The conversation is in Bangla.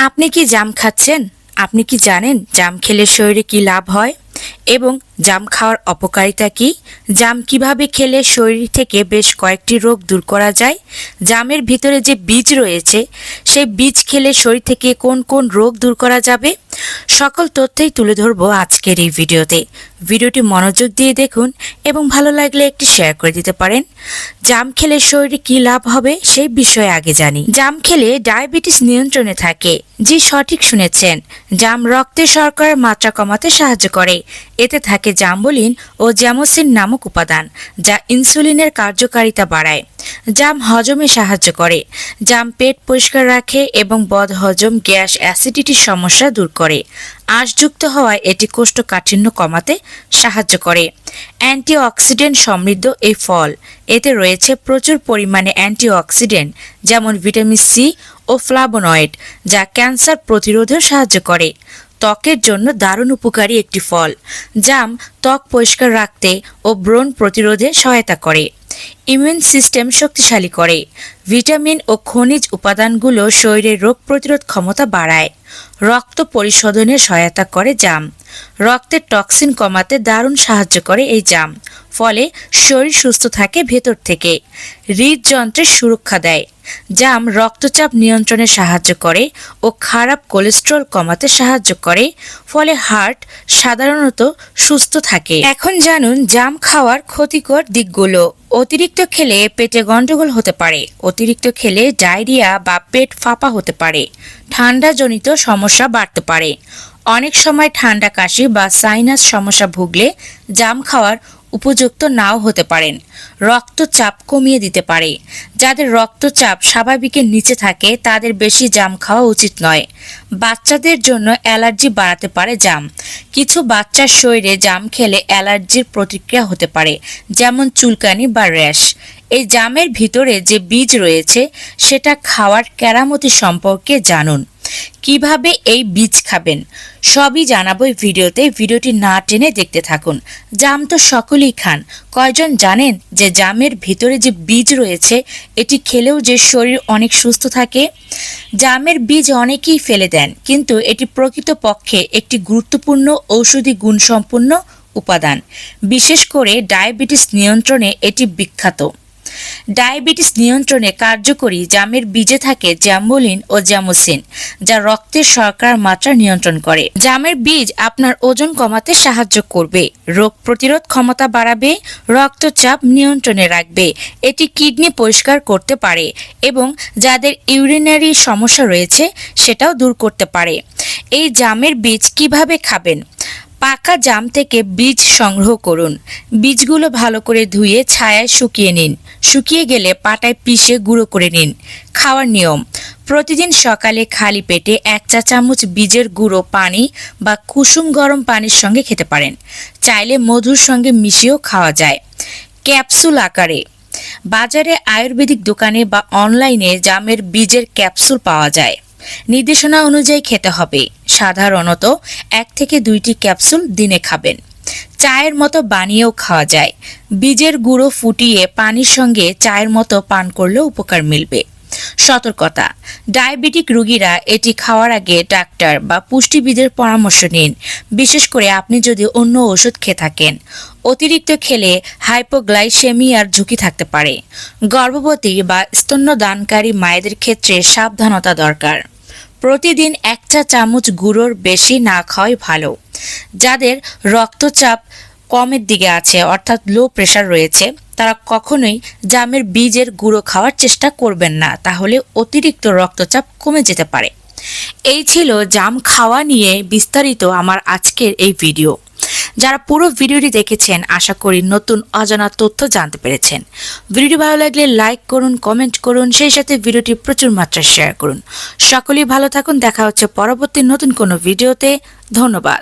আপনি কি জাম খাচ্ছেন? আপনি কি জানেন জাম খেলে শরীরে কি লাভ হয়? এবং জাম খাওয়ার অপকারিতা কি? জাম কীভাবে খেলে শরীর থেকে বেশ কয়েকটি রোগ দূর করা যায়? জামের ভিতরে যে বীজ রয়েছে, সেই বীজ খেলে শরীর থেকে কোন কোন রোগ দূর করা যাবে? সকল তথ্যই তুলে ধরবো আজকের এই ভিডিওতে। ভিডিওটি মনোযোগ দিয়ে দেখুন এবং ভালো লাগলে একটি শেয়ার করে দিতে পারেন। জাম খেলে শরীরে কি লাভ হবে, সেই বিষয়ে আগে জানি। জাম খেলে ডায়াবেটিস নিয়ন্ত্রণে থাকে জি সঠিক শুনেছেন। জাম রক্তে শর্করার মাত্রা কমাতে সাহায্য করে। এতে থাকে জাম্বলিন ও জ্যামোসিন নামক উপাদান, যা ইনসুলিনের কার্যকারিতা বাড়ায়। জাম হজমে সাহায্য করে। জাম পেট পরিষ্কার রাখে এবং বদহজম গ্যাস অ্যাসিডিটির সমস্যা দূর করে। আঁশযুক্ত হওয়ায় এটি কোষ্ঠকাঠিন্য কমাতে সাহায্য করে। অ্যান্টিঅক্সিডেন্ট সমৃদ্ধ এই ফল। এতে রয়েছে প্রচুর পরিমাণে অ্যান্টিঅক্সিডেন্ট, যেমন ভিটামিন সি ও ফ্লাবোনয়েড যা ক্যান্সার প্রতিরোধে সাহায্য করে। ত্বকের জন্য দারুণ উপকারী একটি ফল জাম ত্বক পরিষ্কার রাখতে ও ব্রণ প্রতিরোধে সহায়তা করে। ইমিউন সিস্টেম শক্তিশালী করে। ভিটামিন ও খনিজ উপাদানগুলো শরীরের রোগ প্রতিরোধ ক্ষমতা বাড়ায়। রক্ত পরিশোধনে সহায়তা করে জাম। রক্তের টক্সিন কমাতে দারুণ সাহায্য করে এই জাম। ফলে শরীর সুস্থ থাকে ভেতর থেকে। হৃদযন্ত্রের সুরক্ষা দেয়। জাম রক্তচাপ নিয়ন্ত্রণে সাহায্য করে ও খারাপ কোলেস্ট্রল কমাতে সাহায্য করে। ফলে হার্ট সাধারণত সুস্থ থাকে। এখন জানুন জাম খাওয়ার ক্ষতিকর দিকগুলো। অতিরিক্ত খেলে পেটে গন্ডগোল হতে পারে। অতিরিক্ত খেলে ডায়রিয়া বা পেট ফাঁপা হতে পারে। ঠান্ডাজনিত সমস্যা বাড়তে পারে। অনেক সময় ঠান্ডা কাশি বা সাইনাস সমস্যা ভুগলে জাম খাওয়ার উপযুক্ত নাও হতে পারেন। রক্তচাপ কমিয়ে দিতে পারে। যাদের রক্তচাপ স্বাভাবিকের নিচে থাকে, তাদের বেশি জাম খাওয়া উচিত নয়। বাচ্চাদের জন্য অ্যালার্জি বাড়াতে পারে জাম। কিছু বাচ্চার শরীরে জাম খেলে অ্যালার্জির প্রতিক্রিয়া হতে পারে, যেমন চুলকানি বা র্যাশ। এই জামের ভিতরে যে বীজ রয়েছে, সেটা খাওয়ার কেরামতি সম্পর্কে জানুন। কীভাবে এই বীজ খাবেন, সবই জানাব এই ভিডিওতে। ভিডিওটি না টেনে দেখতে থাকুন। জাম তো সকলেই খান। কয়জন জানেন যে জামের ভিতরে যে বীজ রয়েছে, এটি খেলেও যে শরীর অনেক সুস্থ থাকে? জামের বীজ অনেকেই ফেলে দেন, কিন্তু এটি প্রকৃতপক্ষে একটি গুরুত্বপূর্ণ ঔষধি গুণসম্পন্ন উপাদান। বিশেষ করে ডায়াবেটিস নিয়ন্ত্রণে এটি বিখ্যাত। ডায়াবেটিস নিয়ন্ত্রণে কার্যকরী জামের বীজে থাকে জ্যাম্বোলিন ও জ্যামোসিন, যা রক্তের শর্করার মাত্রা নিয়ন্ত্রণ করে। জামের বীজ আপনার ওজন কমাতে সাহায্য করবে, রোগ প্রতিরোধ ক্ষমতা বাড়াবে, রক্তচাপ নিয়ন্ত্রণে রাখবে, এটি কিডনি পরিষ্কার করতে পারে এবং যাদের ইউরিনারি সমস্যা রয়েছে সেটাও দূর করতে পারে। এই জামের বীজ কীভাবে খাবেন? পাকা জাম থেকে বীজ সংগ্রহ করুন। বীজগুলো ভালো করে ধুয়ে ছায়ায় শুকিয়ে নিন। শুকিয়ে গেলে পাটায় পিষে গুঁড়ো করে নিন। খাওয়ার নিয়ম, প্রতিদিন সকালে খালি পেটে এক চা চামচ বীজের গুঁড়ো পানি বা কুসুম গরম পানির সঙ্গে খেতে পারেন। চাইলে মধুর সঙ্গে মিশিয়েও খাওয়া যায়। ক্যাপসুল আকারে, বাজারে আয়ুর্বেদিক দোকানে বা অনলাইনে জামের বীজের ক্যাপসুল পাওয়া যায়। নির্দেশনা অনুযায়ী খেতে হবে। সাধারণত এক থেকে দুইটি ক্যাপসুল দিনে খাবেন। চায়ের মতো বানিয়েও খাওয়া যায়। বীজের গুঁড়ো ফুটিয়ে পানির সঙ্গে চায়ের মতো পান করলেও উপকার মিলবে। সতর্কতা। ডায়াবেটিক রোগীরা এটি খাওয়ার আগে ডাক্তার বা পুষ্টিবিদের পরামর্শ নিন। বিশেষ করে আপনি যদি অন্য ওষুধ খেয়ে থাকেন। অতিরিক্ত খেলে হাইপোগ্লাইসেমিয়ার ঝুঁকি থাকতে পারে। গর্ভবতী বা স্তন্যদানকারী মায়েদের ক্ষেত্রে সাবধানতা দরকার। প্রতিদিন একটা চামচ গুঁড়োর বেশি না খাওয়াই ভালো। যাদের রক্তচাপ কমের দিকে আছে, অর্থাৎ লো প্রেশার রয়েছে, তারা কখনোই জামের বীজের গুঁড়ো খাওয়ার চেষ্টা করবেন না, তাহলে অতিরিক্ত রক্তচাপ কমে যেতে পারে। এই ছিল জাম খাওয়া নিয়ে বিস্তারিত আমার আজকের এই ভিডিও যারা পুরো ভিডিওটি দেখেছেন, আশা করি নতুন অজানা তথ্য জানতে পেরেছেন। ভিডিওটি ভালো লাগলে লাইক করুন কমেন্ট করুন, সেই সাথে ভিডিওটি প্রচুর মাত্রায় শেয়ার করুন। সকলেই ভালো থাকুন, দেখা হচ্ছে পরবর্তী নতুন কোনো ভিডিওতে ধন্যবাদ।